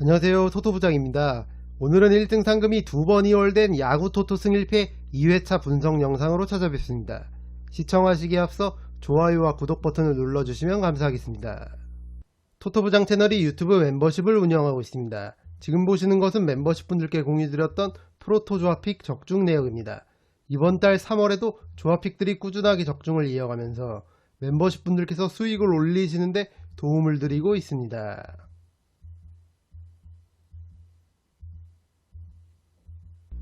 안녕하세요 토토부장입니다. 오늘은 1등 상금이 두 번 이월된 야구 토토 승1패 2회차 분석 영상으로 찾아뵙습니다. 시청하시기에 앞서 좋아요와 구독 버튼을 눌러주시면 감사하겠습니다. 토토부장 채널이 유튜브 멤버십을 운영하고 있습니다. 지금 보시는 것은 멤버십 분들께 공유드렸던 프로토 조합픽 적중 내역입니다. 이번 달 3월에도 조합픽들이 꾸준하게 적중을 이어가면서 멤버십 분들께서 수익을 올리시는데 도움을 드리고 있습니다.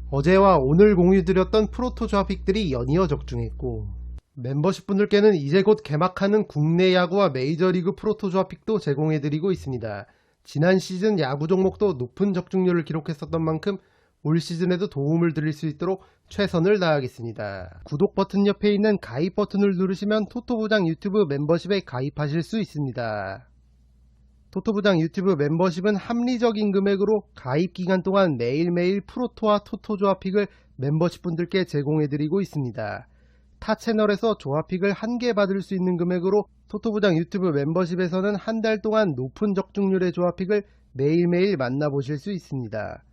어제와 오늘 공유드렸던 프로토 조합픽들이 연이어 적중했고 멤버십 분들께는 이제 곧 개막하는 국내 야구와 메이저리그 프로토 조합픽도 제공해드리고 있습니다. 지난 시즌 야구 종목도 높은 적중률을 기록했었던 만큼 올 시즌에도 도움을 드릴 수 있도록 최선을 다하겠습니다. 구독 버튼 옆에 있는 가입 버튼을 누르시면 토토부장 유튜브 멤버십에 가입하실 수 있습니다. 토토부장 유튜브 멤버십은 합리적인 금액으로 가입 기간 동안 매일매일 프로토와 토토 조합픽을 멤버십 분들께 제공해드리고 있습니다. 타 채널에서 조합픽을 한 개 받을 수 있는 금액으로 토토부장 유튜브 멤버십에서는 한 달 동안 높은 적중률의 조합픽을 매일매일 만나보실 수 있습니다.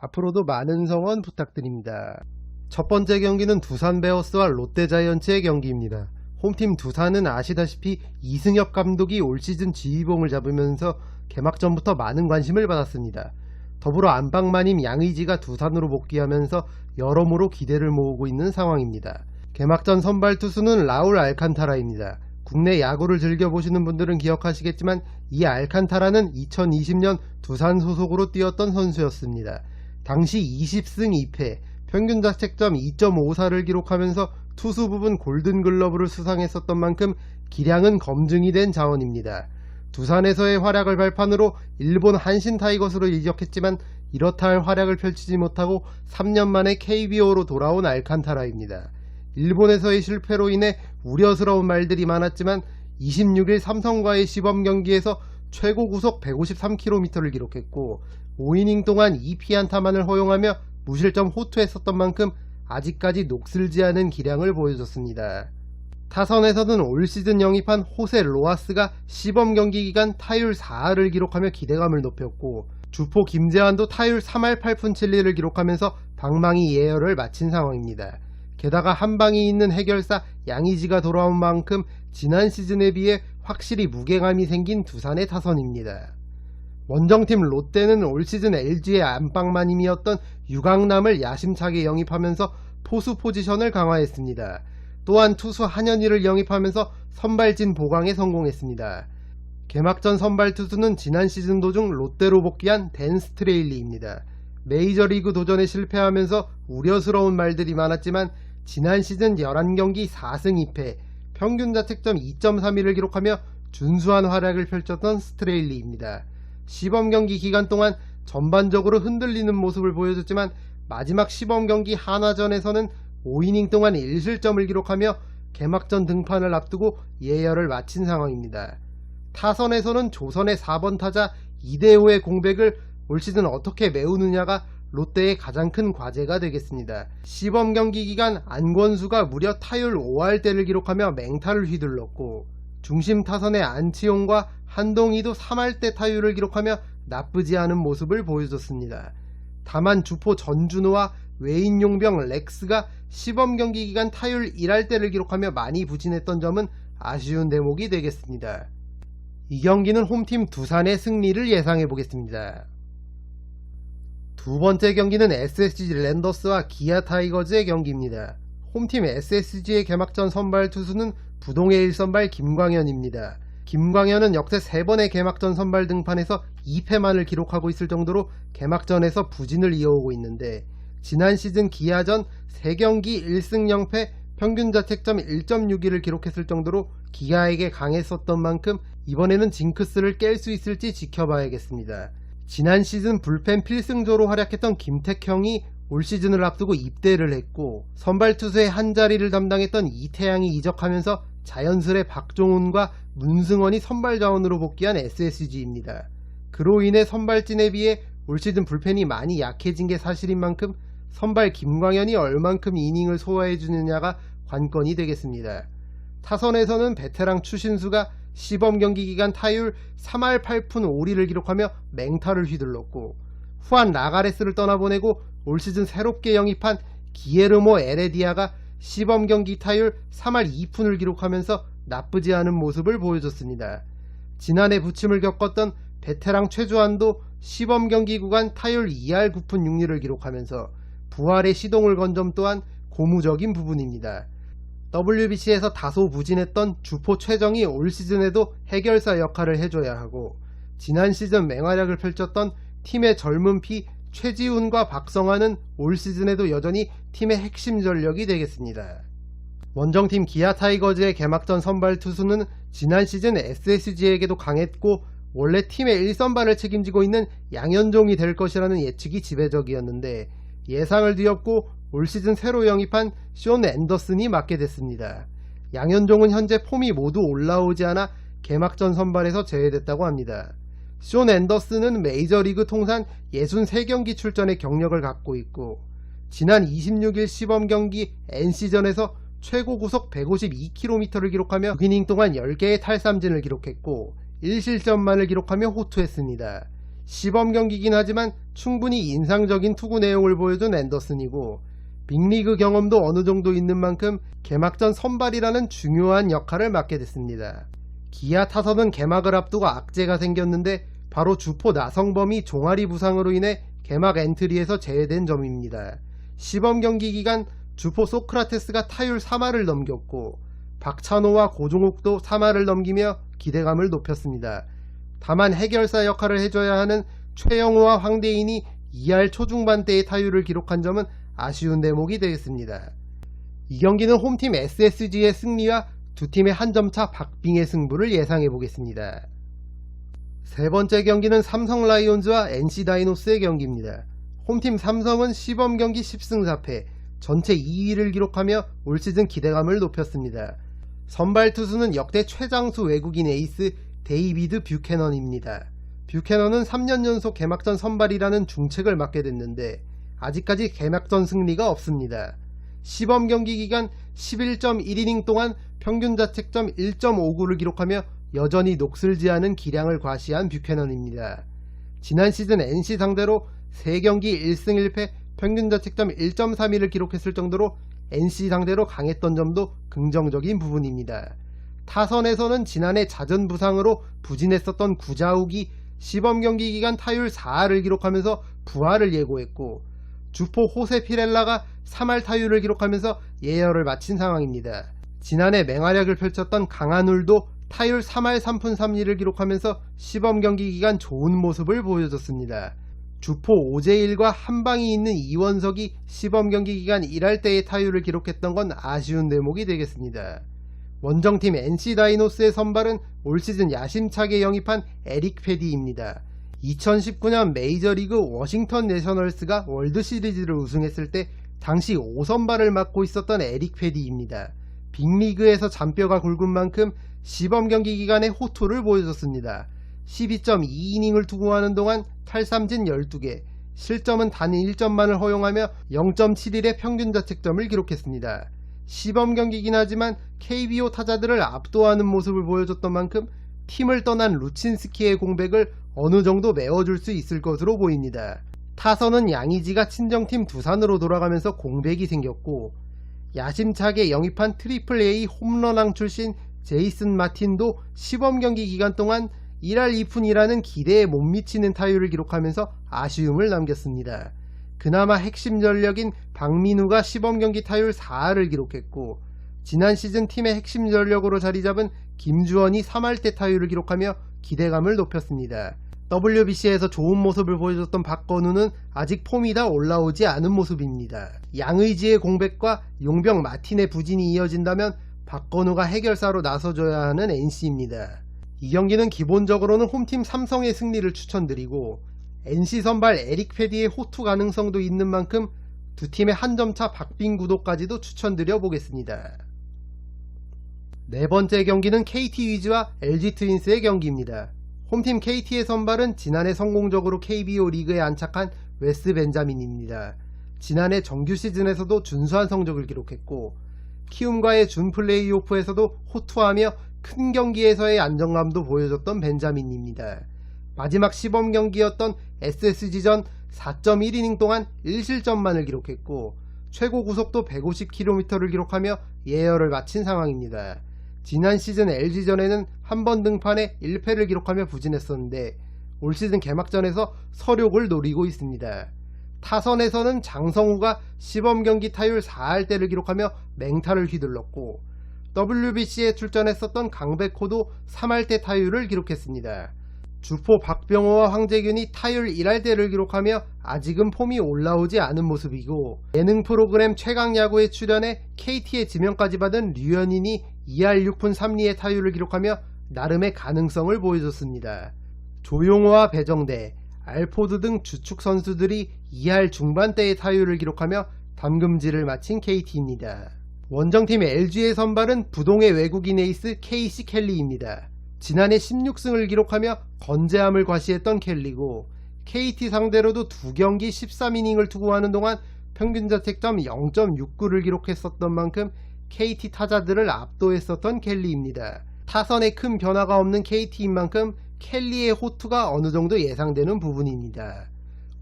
앞으로도 많은 성원 부탁드립니다. 첫 번째 경기는 두산 베어스와 롯데 자이언츠의 경기입니다. 홈팀 두산은 아시다시피 이승엽 감독이 올 시즌 지휘봉을 잡으면서 개막전부터 많은 관심을 받았습니다. 더불어 안방마님 양의지가 두산으로 복귀하면서 여러모로 기대를 모으고 있는 상황입니다. 개막전 선발 투수는 라울 알칸타라입니다. 국내 야구를 즐겨보시는 분들은 기억하시겠지만 이 알칸타라는 2020년 두산 소속으로 뛰었던 선수였습니다. 당시 20승 2패, 평균 자책점 2.54를 기록하면서 투수 부분 골든글러브를 수상했었던 만큼 기량은 검증이 된 자원입니다. 두산에서의 활약을 발판으로 일본 한신 타이거스로 이적했지만 이렇다 할 활약을 펼치지 못하고 3년 만에 KBO로 돌아온 알칸타라입니다. 일본에서의 실패로 인해 우려스러운 말들이 많았지만 26일 삼성과의 시범 경기에서 최고 구속 153km를 기록했고 5이닝 동안 2피안타만을 허용하며 무실점 호투했었던 만큼 아직까지 녹슬지 않은 기량을 보여줬습니다. 타선에서는 올 시즌 영입한 호세 로아스가 시범 경기 기간 타율 4할을 기록하며 기대감을 높였고 주포 김재환도 타율 3할 8푼 7리를 기록하면서 방망이 예열을 마친 상황입니다. 게다가 한방이 있는 해결사 양의지가 돌아온 만큼 지난 시즌에 비해 확실히 무게감이 생긴 두산의 타선입니다. 원정팀 롯데는 올 시즌 LG의 안방마님이었던 유강남을 야심차게 영입하면서 포수 포지션을 강화했습니다. 또한 투수 한현희를 영입하면서 선발진 보강에 성공했습니다. 개막전 선발 투수는 지난 시즌 도중 롯데로 복귀한 댄 스트레일리입니다. 메이저리그 도전에 실패하면서 우려스러운 말들이 많았지만 지난 시즌 11경기 4승 2패, 평균 자책점 2.31을 기록하며 준수한 활약을 펼쳤던 스트레일리입니다. 시범 경기 기간 동안 전반적으로 흔들리는 모습을 보여줬지만 마지막 시범 경기 한화전에서는 5이닝 동안 1실점을 기록하며 개막전 등판을 앞두고 예열을 마친 상황입니다. 타선에서는 조선의 4번 타자 이대호의 공백을 올 시즌 어떻게 메우느냐가 롯데의 가장 큰 과제가 되겠습니다. 시범 경기 기간 안권수가 무려 타율 5할대를 기록하며 맹타를 휘둘렀고 중심 타선의 안치홍과 한동희도 3할대 타율을 기록하며 나쁘지 않은 모습을 보여줬습니다. 다만 주포 전준호와 외인 용병 렉스가 시범 경기 기간 타율 1할대를 기록하며 많이 부진했던 점은 아쉬운 대목이 되겠습니다. 이 경기는 홈팀 두산의 승리를 예상해 보겠습니다. 두 번째 경기는 SSG 랜더스와 기아 타이거즈의 경기입니다. 홈팀 SSG의 개막전 선발 투수는 부동의 1선발 김광현입니다. 김광현은 역대 3번의 개막전 선발 등판에서 2패만을 기록하고 있을 정도로 개막전에서 부진을 이어오고 있는데 지난 시즌 기아전 3경기 1승 0패 평균 자책점 1.61을 기록했을 정도로 기아에게 강했었던 만큼 이번에는 징크스를 깰 수 있을지 지켜봐야겠습니다. 지난 시즌 불펜 필승조로 활약했던 김택형이 올 시즌을 앞두고 입대를 했고 선발 투수의 한 자리를 담당했던 이태양이 이적하면서 자연스레 박종훈과 문승원이 선발 자원으로 복귀한 SSG입니다. 그로 인해 선발진에 비해 올 시즌 불펜이 많이 약해진 게 사실인 만큼 선발 김광현이 얼만큼 이닝을 소화해 주느냐가 관건이 되겠습니다. 타선에서는 베테랑 추신수가 시범 경기 기간 타율 3할 8푼 5리를 기록하며 맹타를 휘둘렀고 후안 라가레스를 떠나보내고 올 시즌 새롭게 영입한 기에르모 에레디아가 시범 경기 타율 3할 2푼을 기록하면서 나쁘지 않은 모습을 보여줬습니다. 지난해 부침을 겪었던 베테랑 최주환도 시범 경기 구간 타율 2할 9푼 6리를 기록하면서 부활의 시동을 건 점 또한 고무적인 부분입니다. WBC에서 다소 부진했던 주포 최정이 올 시즌에도 해결사 역할을 해줘야 하고 지난 시즌 맹활약을 펼쳤던 팀의 젊은 피 최지훈과 박성환은 올 시즌에도 여전히 팀의 핵심 전력이 되겠습니다. 원정팀 기아 타이거즈의 개막전 선발 투수는 지난 시즌 SSG에게도 강했고 원래 팀의 1선발을 책임지고 있는 양현종이 될 것이라는 예측이 지배적이었는데 예상을 뒤엎고 올 시즌 새로 영입한 쇼 앤더슨이 맡게 됐습니다. 양현종은 현재 폼이 모두 올라오지 않아 개막전 선발에서 제외됐다고 합니다. 쇼 앤더슨은 메이저리그 통산 63경기 출전의 경력을 갖고 있고 지난 26일 시범 경기 NC전에서 최고 구속 152km를 기록하며 6이닝 동안 10개의 탈삼진을 기록했고 1실점만을 기록하며 호투했습니다. 시범 경기긴 하지만 충분히 인상적인 투구 내용을 보여준 앤더슨이고 빅리그 경험도 어느 정도 있는 만큼 개막전 선발이라는 중요한 역할을 맡게 됐습니다. 기아 타선은 개막을 앞두고 악재가 생겼는데 바로 주포 나성범이 종아리 부상으로 인해 개막 엔트리에서 제외된 점입니다. 시범 경기 기간 주포 소크라테스가 타율 3할을 넘겼고 박찬호와 고종욱도 3할을 넘기며 기대감을 높였습니다. 다만 해결사 역할을 해줘야 하는 최영우와 황대인이 2할 초중반대의 타율을 기록한 점은 아쉬운 대목이 되겠습니다. 이 경기는 홈팀 SSG의 승리와 두 팀의 한 점 차 박빙의 승부를 예상해 보겠습니다. 세 번째 경기는 삼성 라이온즈와 NC 다이노스의 경기입니다. 홈팀 삼성은 시범 경기 10승 4패, 전체 2위를 기록하며 올 시즌 기대감을 높였습니다. 선발 투수는 역대 최장수 외국인 에이스 데이비드 뷰캐넌입니다. 뷰캐넌은 3년 연속 개막전 선발이라는 중책을 맡게 됐는데 아직까지 개막전 승리가 없습니다. 시범 경기 기간 11.1이닝 동안 평균 자책점 1.59를 기록하며 여전히 녹슬지 않은 기량을 과시한 뷰캐넌입니다. 지난 시즌 NC 상대로 3경기 1승 1패 평균 자책점 1.32를 기록했을 정도로 NC 상대로 강했던 점도 긍정적인 부분입니다. 타선에서는 지난해 자전 부상으로 부진했었던 구자욱이 시범 경기 기간 타율 4할을 기록하면서 부활을 예고했고 주포 호세 피렐라가 3할 타율을 기록하면서 예열을 마친 상황입니다. 지난해 맹활약을 펼쳤던 강한울도 타율 3할 3푼 3리를 기록하면서 시범 경기 기간 좋은 모습을 보여줬습니다. 주포 오재일과 한방이 있는 이원석이 시범 경기 기간 1할 때의 타율을 기록했던 건 아쉬운 대목이 되겠습니다. 원정팀 NC 다이노스의 선발은 올 시즌 야심차게 영입한 에릭 페디입니다. 2019년 메이저리그 워싱턴 내셔널스가 월드 시리즈를 우승했을 때 당시 5선발을 맡고 있었던 에릭 페디입니다. 빅리그에서 잔뼈가 굵은 만큼 시범 경기 기간에 호투를 보여줬습니다. 12.2이닝을 투구하는 동안 탈삼진 12개, 실점은 단 1점만을 허용하며 0.71의 평균 자책점을 기록했습니다. 시범 경기긴 하지만 KBO 타자들을 압도하는 모습을 보여줬던 만큼 팀을 떠난 루친스키의 공백을 어느 정도 메워줄 수 있을 것으로 보입니다. 타선은 양의지가 친정팀 두산으로 돌아가면서 공백이 생겼고 야심차게 영입한 트리플 A 홈런왕 출신 제이슨 마틴도 시범 경기 기간 동안 1할 2푼이라는 기대에 못 미치는 타율을 기록하면서 아쉬움을 남겼습니다. 그나마 핵심 전력인 박민우가 시범 경기 타율 4할을 기록했고 지난 시즌 팀의 핵심 전력으로 자리 잡은 김주원이 3할 대 타율을 기록하며 기대감을 높였습니다. WBC에서 좋은 모습을 보여줬던 박건우는 아직 폼이 다 올라오지 않은 모습입니다. 양의지의 공백과 용병 마틴의 부진이 이어진다면 박건우가 해결사로 나서줘야 하는 NC입니다. 이 경기는 기본적으로는 홈팀 삼성의 승리를 추천드리고 NC 선발 에릭 페디의 호투 가능성도 있는 만큼 두 팀의 한 점 차 박빙 구도까지도 추천드려 보겠습니다. 네 번째 경기는 KT 위즈와 LG 트윈스의 경기입니다. 홈팀 KT의 선발은 지난해 성공적으로 KBO 리그에 안착한 웨스 벤자민입니다. 지난해 정규 시즌에서도 준수한 성적을 기록했고 키움과의 준 플레이오프에서도 호투하며 큰 경기에서의 안정감도 보여줬던 벤자민입니다. 마지막 시범 경기였던 SSG전 4.1이닝 동안 1실점만을 기록했고 최고 구속도 150km를 기록하며 예열을 마친 상황입니다. 지난 시즌 LG전에는 한 번 등판에 1패를 기록하며 부진했었는데 올 시즌 개막전에서 서력을 노리고 있습니다. 타선에서는 장성우가 시범 경기 타율 4할대를 기록하며 맹타를 휘둘렀고 WBC에 출전했었던 강백호도 3할대 타율을 기록했습니다. 주포 박병호와 황재균이 타율 1할대를 기록하며 아직은 폼이 올라오지 않은 모습이고 예능 프로그램 최강야구에 출연해 KT의 지명까지 받은 류현인이 2할 6푼 3리의 타율을 기록하며 나름의 가능성을 보여줬습니다. 조용호와 배정대, 알포드 등 주축 선수들이 2할 중반대의 타율을 기록하며 담금질을 마친 KT입니다. 원정팀 LG의 선발은 부동의 외국인 에이스 KC 켈리입니다. 지난해 16승을 기록하며 건재함을 과시했던 켈리고 KT 상대로도 두 경기 13이닝을 투구하는 동안 평균 자책점 0.69를 기록했었던 만큼 KT 타자들을 압도했었던 켈리입니다. 타선에 큰 변화가 없는 KT인 만큼 켈리의 호투가 어느 정도 예상되는 부분입니다.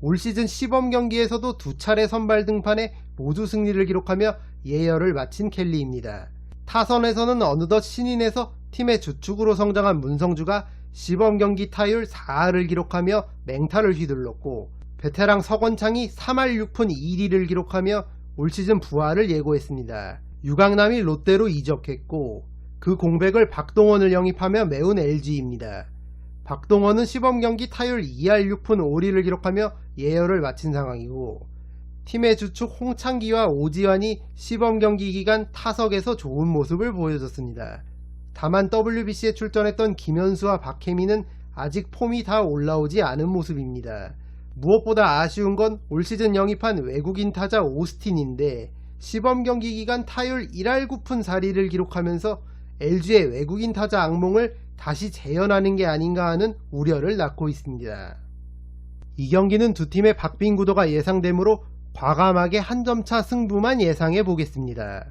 올 시즌 시범 경기에서도 두 차례 선발 등판에 모두 승리를 기록하며 예열을 마친 켈리입니다. 타선에서는 어느덧 신인에서 팀의 주축으로 성장한 문성주가 시범 경기 타율 4할을 기록하며 맹타를 휘둘렀고 베테랑 서건창이 3할 6푼 2리를 기록하며 올 시즌 부활을 예고했습니다. 유강남이 롯데로 이적했고 그 공백을 박동원을 영입하며 메운 LG입니다. 박동원은 시범 경기 타율 2할 6푼 5리를 기록하며 예열을 마친 상황이고 팀의 주축 홍창기와 오지환이 시범 경기 기간 타석에서 좋은 모습을 보여줬습니다. 다만 WBC에 출전했던 김현수와 박혜민은 아직 폼이 다 올라오지 않은 모습입니다. 무엇보다 아쉬운 건 올 시즌 영입한 외국인 타자 오스틴인데 시범 경기 기간 타율 1할 9푼 4리를 기록하면서 LG의 외국인 타자 악몽을 다시 재현하는 게 아닌가 하는 우려를 낳고 있습니다. 이 경기는 두 팀의 박빙 구도가 예상되므로 과감하게 한 점차 승부만 예상해 보겠습니다.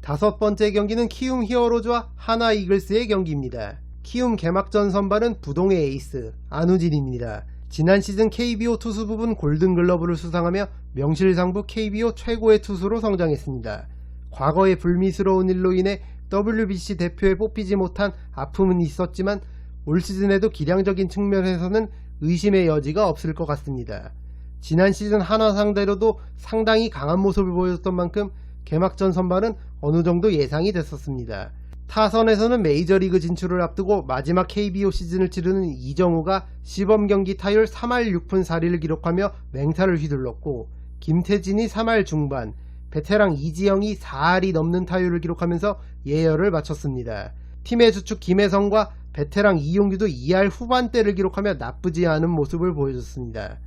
다섯 번째 경기는 키움 히어로즈와 하나 이글스의 경기입니다. 키움 개막전 선발은 부동의 에이스 안우진입니다. 지난 시즌 KBO 투수 부분 골든글러브를 수상하며 명실상부 KBO 최고의 투수로 성장했습니다. 과거의 불미스러운 일로 인해 WBC 대표에 뽑히지 못한 아픔은 있었지만 올 시즌에도 기량적인 측면에서는 의심의 여지가 없을 것 같습니다. 지난 시즌 하나 상대로도 상당히 강한 모습을 보여줬던 만큼 개막전 선발은 어느 정도 예상이 됐었습니다. 타선에서는 메이저리그 진출을 앞두고 마지막 KBO 시즌을 치르는 이정우가 시범 경기 타율 3할 6푼 4리를 기록하며 맹타를 휘둘렀고 김태진이 3할 중반, 베테랑 이지영이 4할이 넘는 타율을 기록하면서 예열을 마쳤습니다. 팀의 주축 김혜성과 베테랑 이용규도 2할 후반대를 기록하며 나쁘지 않은 모습을 보여줬습니다.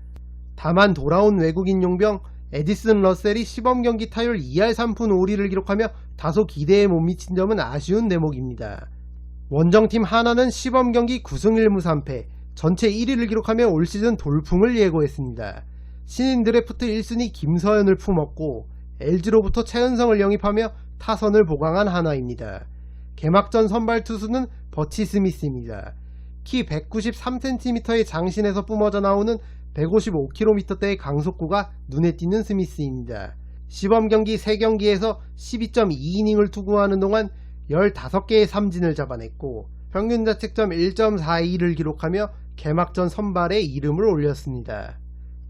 다만 돌아온 외국인 용병 에디슨 러셀이 시범 경기 타율 2할 3푼 5리를 기록하며 다소 기대에 못 미친 점은 아쉬운 대목입니다. 원정팀 하나는 시범 경기 9승 1무 3패, 전체 1위를 기록하며 올 시즌 돌풍을 예고했습니다. 신인 드래프트 1순위 김서현을 품었고 LG로부터 최은성을 영입하며 타선을 보강한 하나입니다. 개막전 선발 투수는 버치 스미스입니다. 키 193cm의 장신에서 뿜어져 나오는 155km대의 강속구가 눈에 띄는 스미스입니다. 시범 경기 3경기에서 12.2이닝을 투구하는 동안 15개의 삼진을 잡아냈고 평균 자책점 1.42를 기록하며 개막전 선발에 이름을 올렸습니다.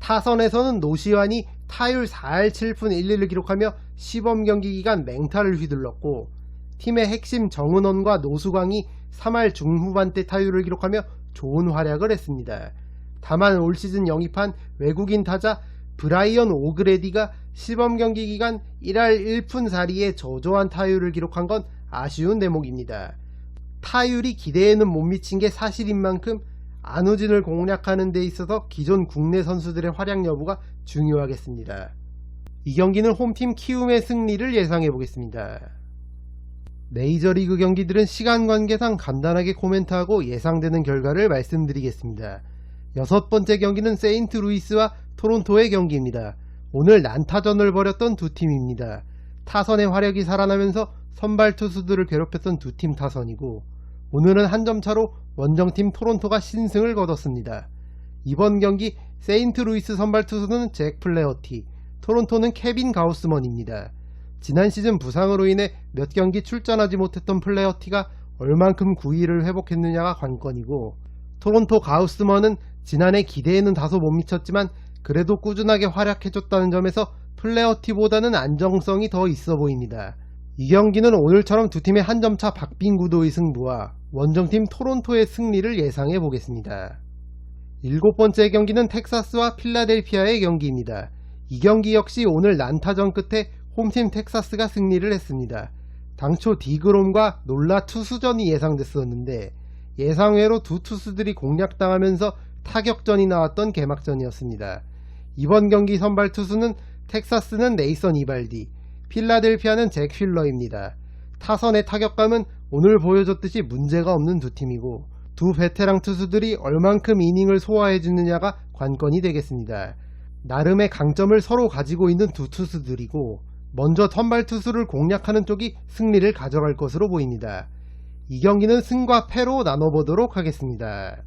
타선에서는 노시환이 타율 4할 7푼 1리를 기록하며 시범 경기 기간 맹타를 휘둘렀고 팀의 핵심 정은원과 노수광이 3할 중후반대 타율을 기록하며 좋은 활약을 했습니다. 다만 올 시즌 영입한 외국인 타자 브라이언 오그레디가 시범 경기 기간 1할 1푼 4리의 저조한 타율을 기록한 건 아쉬운 대목입니다. 타율이 기대에는 못 미친 게 사실인 만큼 안우진을 공략하는 데 있어서 기존 국내 선수들의 활약 여부가 중요하겠습니다. 이 경기는 홈팀 키움의 승리를 예상해 보겠습니다. 메이저리그 경기들은 시간 관계상 간단하게 코멘트하고 예상되는 결과를 말씀드리겠습니다. 여섯 번째 경기는 세인트 루이스와 토론토의 경기입니다. 오늘 난타전을 벌였던 두 팀입니다. 타선의 화력이 살아나면서 선발 투수들을 괴롭혔던 두 팀 타선이고 오늘은 한 점 차로 원정팀 토론토가 신승을 거뒀습니다. 이번 경기 세인트루이스 선발 투수는 잭 플레어티, 토론토는 케빈 가우스먼입니다. 지난 시즌 부상으로 인해 몇 경기 출전하지 못했던 플레어티가 얼만큼 구위를 회복했느냐가 관건이고 토론토 가우스먼은 지난해 기대에는 다소 못 미쳤지만 그래도 꾸준하게 활약해줬다는 점에서 플레어티보다는 안정성이 더 있어 보입니다. 이 경기는 오늘처럼 두 팀의 한 점차 박빙 구도의 승부와 원정팀 토론토의 승리를 예상해 보겠습니다. 일곱 번째 경기는 텍사스와 필라델피아의 경기입니다. 이 경기 역시 오늘 난타전 끝에 홈팀 텍사스가 승리를 했습니다. 당초 디그롬과 놀라 투수전이 예상됐었는데 예상외로 두 투수들이 공략당하면서 타격전이 나왔던 개막전이었습니다. 이번 경기 선발 투수는 텍사스는 네이선 이발디, 필라델피아는 잭 휠러입니다. 타선의 타격감은 오늘 보여줬듯이 문제가 없는 두 팀이고 두 베테랑 투수들이 얼만큼 이닝을 소화해주느냐가 관건이 되겠습니다. 나름의 강점을 서로 가지고 있는 두 투수들이고 먼저 선발 투수를 공략하는 쪽이 승리를 가져갈 것으로 보입니다. 이 경기는 승과 패로 나눠보도록 하겠습니다.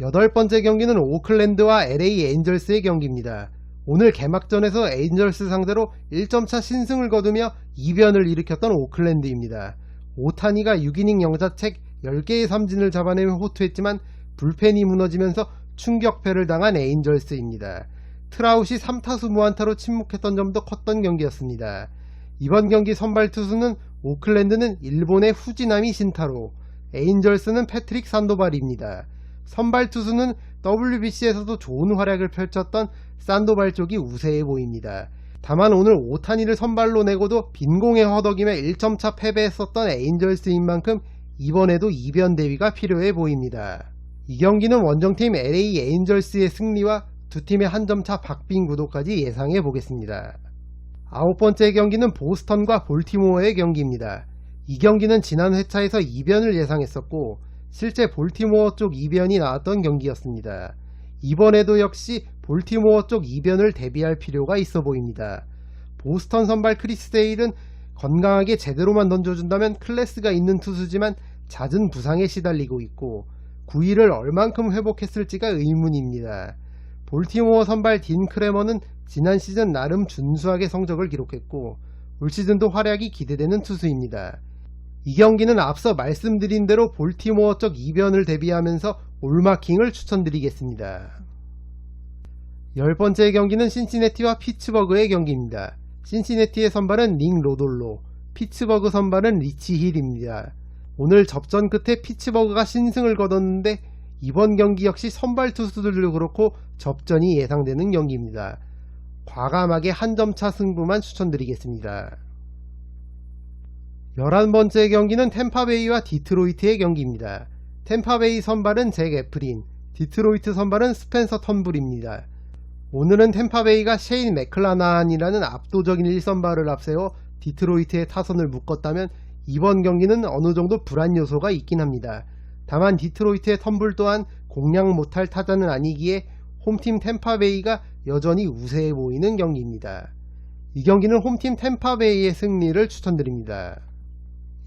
여덟 번째 경기는 오클랜드와 LA 에인절스의 경기입니다. 오늘 개막전에서 에인절스 상대로 1점차 신승을 거두며 이변을 일으켰던 오클랜드입니다. 오타니가 6이닝 영자책 10개의 삼진을 잡아내며 호투했지만 불펜이 무너지면서 충격패를 당한 에인절스입니다. 트라웃이 3타수 무안타로 침묵했던 점도 컸던 경기였습니다. 이번 경기 선발 투수는 오클랜드는 일본의 후지나미 신타로, 에인절스는 패트릭 산도발입니다. 선발 투수는 WBC에서도 좋은 활약을 펼쳤던 산도발 쪽이 우세해 보입니다. 다만 오늘 오타니를 선발로 내고도 빈공에 허덕임에 1점차 패배했었던 에인절스인 만큼 이번에도 이변 대위가 필요해 보입니다. 이 경기는 원정팀 LA 에인절스의 승리와 두 팀의 한 점차 박빙 구도까지 예상해 보겠습니다. 아홉 번째 경기는 보스턴과 볼티모어의 경기입니다. 이 경기는 지난 회차에서 이변을 예상했었고 실제 볼티모어 쪽 이변이 나왔던 경기였습니다. 이번에도 역시 볼티모어 쪽 이변을 대비할 필요가 있어 보입니다. 보스턴 선발 크리스 데일은 건강하게 제대로만 던져준다면 클래스가 있는 투수지만 잦은 부상에 시달리고 있고 구위를 얼만큼 회복했을지가 의문입니다. 볼티모어 선발 딘 크레머는 지난 시즌 나름 준수하게 성적을 기록했고 올 시즌도 활약이 기대되는 투수입니다. 이 경기는 앞서 말씀드린 대로 볼티모어 쪽 이변을 대비하면서 올마킹을 추천드리겠습니다. 열 번째 경기는 신시내티와 피츠버그의 경기입니다. 신시내티의 선발은 링 로돌로, 피츠버그 선발은 리치 힐입니다. 오늘 접전 끝에 피츠버그가 신승을 거뒀는데 이번 경기 역시 선발 투수들도 그렇고 접전이 예상되는 경기입니다. 과감하게 한 점 차 승부만 추천드리겠습니다. 11번째 경기는 템파베이와 디트로이트의 경기입니다. 템파베이 선발은 잭 애플린, 디트로이트 선발은 스펜서 턴불입니다. 오늘은 템파베이가 셰인 맥클라나한이라는 압도적인 1선발을 앞세워 디트로이트의 타선을 묶었다면 이번 경기는 어느 정도 불안 요소가 있긴 합니다. 다만 디트로이트의 텀블 또한 공략 못할 타자는 아니기에 홈팀 템파베이가 여전히 우세해 보이는 경기입니다. 이 경기는 홈팀 템파베이의 승리를 추천드립니다.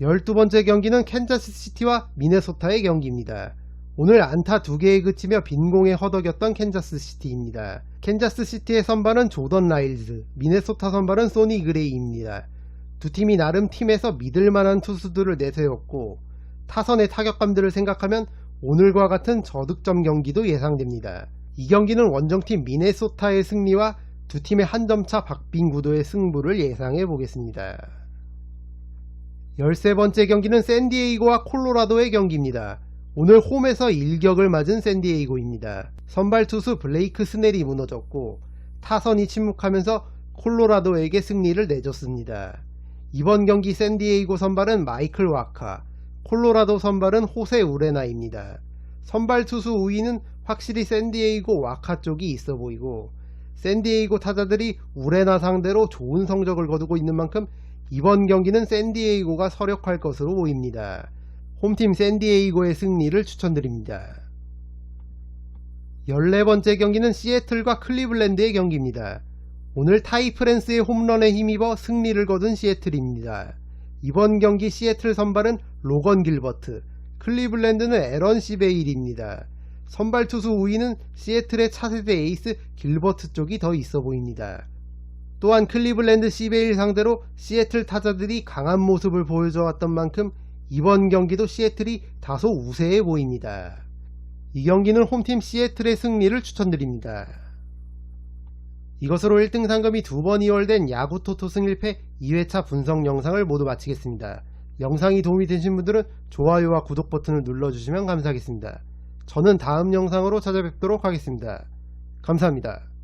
12번째 경기는 캔자스시티와 미네소타의 경기입니다. 오늘 안타 2개에 그치며 빈공에 허덕였던 캔자스시티입니다. 캔자스시티의 선발은 조던 라일즈, 미네소타 선발은 소니 그레이입니다. 두 팀이 나름 팀에서 믿을만한 투수들을 내세웠고 타선의 타격감들을 생각하면 오늘과 같은 저득점 경기도 예상됩니다. 이 경기는 원정팀 미네소타의 승리와 두 팀의 한 점차 박빙 구도의 승부를 예상해 보겠습니다. 13번째 경기는 샌디에이고와 콜로라도의 경기입니다. 오늘 홈에서 일격을 맞은 샌디에이고입니다. 선발 투수 블레이크 스넬이 무너졌고 타선이 침묵하면서 콜로라도에게 승리를 내줬습니다. 이번 경기 샌디에이고 선발은 마이클 와카, 콜로라도 선발은 호세 우레나입니다. 선발 투수 우위는 확실히 샌디에이고 와카 쪽이 있어 보이고 샌디에이고 타자들이 우레나 상대로 좋은 성적을 거두고 있는 만큼 이번 경기는 샌디에이고가 서력할 것으로 보입니다. 홈팀 샌디에이고의 승리를 추천드립니다. 14번째 경기는 시애틀과 클리블랜드의 경기입니다. 오늘 타이 프랜스의 홈런에 힘입어 승리를 거둔 시애틀입니다. 이번 경기 시애틀 선발은 로건 길버트, 클리블랜드는 에런 시베일입니다. 선발 투수 우위는 시애틀의 차세대 에이스 길버트 쪽이 더 있어 보입니다. 또한 클리블랜드 시베일 상대로 시애틀 타자들이 강한 모습을 보여줘왔던 만큼 이번 경기도 시애틀이 다소 우세해 보입니다. 이 경기는 홈팀 시애틀의 승리를 추천드립니다. 이것으로 1등 상금이 두 번 이월된 야구 토토 승일패 2회차 분석 영상을 모두 마치겠습니다. 영상이 도움이 되신 분들은 좋아요와 구독 버튼을 눌러주시면 감사하겠습니다. 저는 다음 영상으로 찾아뵙도록 하겠습니다. 감사합니다.